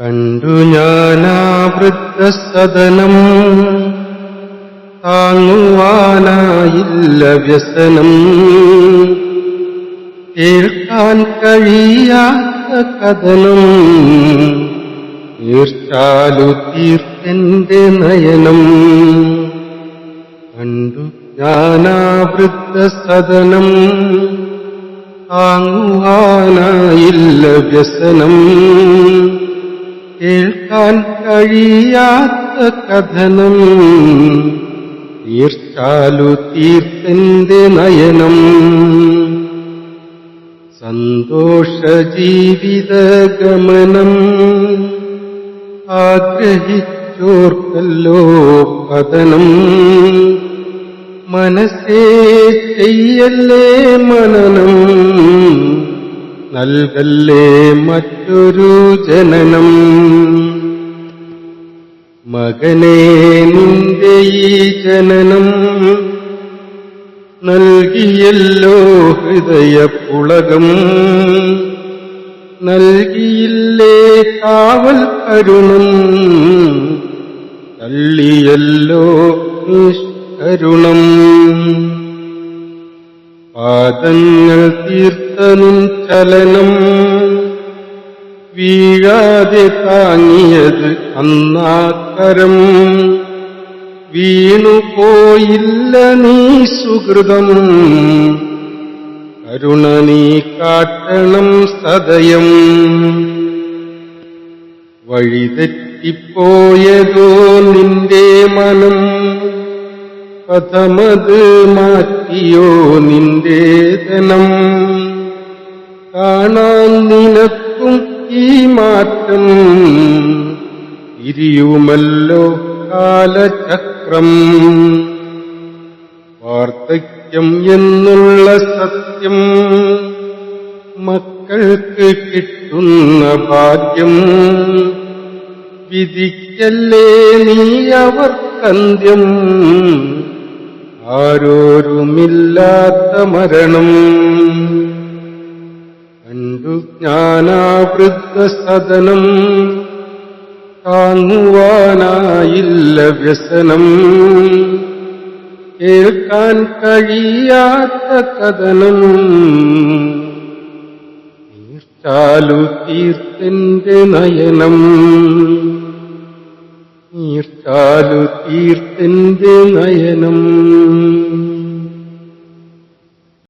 കണ്ടു ഞാനാ വൃദ്ധസദനം താങ്ങുവാനായില്ല വ്യസനം. കേൾക്കാൻ കഴിയാത്ത കഥനം. തീർച്ചാലു തീർത്തെന്റെ നയനം. കണ്ടു ഞാനാ വൃദ്ധസദനം താങ്ങുവാനായില്ല വ്യസനം. കേൾക്കാൻ കഴിയാത്ത കഥനം. തീർച്ചാലു തീർത്തെന്റെ നയനം. സന്തോഷ ജീവിത ഗമനം ആഗ്രഹിച്ചോർക്കല്ലോ പതനം. മനസ്സേ ചെയ്യല്ലേ മനനം. നൽകല്ലേ മറ്റൊരു ജനനം? മകനെ നിന്റെ ഈ ജനനം നൽകിയല്ലോ ഹൃദയപ്പുളകം നൽകിയില്ലേ കാവൽ കരുണം തള്ളിയല്ലോ നിഷ്കരുണം. പാദങ്ങൾ തീർത്തനും ചലനം വീഴാതെ താങ്ങിയത് അന്നാക്കരം വീണുപോയില്ല നീ സുഹൃതം. കരുണ നീ കാട്ടണം സദയം. വഴിതെറ്റിപ്പോയതോ നിന്റെ മനം. പഥമത് മാറ്റിയോ നിന്റെ ധനം? കാണാൻ നിനക്കും ഈ മാറ്റം. ഇരിയുമല്ലോ കാലചക്രം. വാർദ്ധക്യം എന്നുള്ള സത്യം മക്കൾക്ക് കിട്ടുന്ന ഭാഗ്യം. വിധിക്കല്ലേ നീ അവർക്കന്ത്യം? ആരോരുമില്ലാത്ത മരണം. കണ്ടു ജ്ഞാനാവൃദ്ധസദനം. താങ്ങുവാനായില്ല വ്യസനം. കേൾക്കാൻ കഴിയാത്ത കഥനം. തീർച്ചാലു തീർത്തിന്റെ നയനം. തീർച്ചാലു തീർത്തെന്റെ നയനം.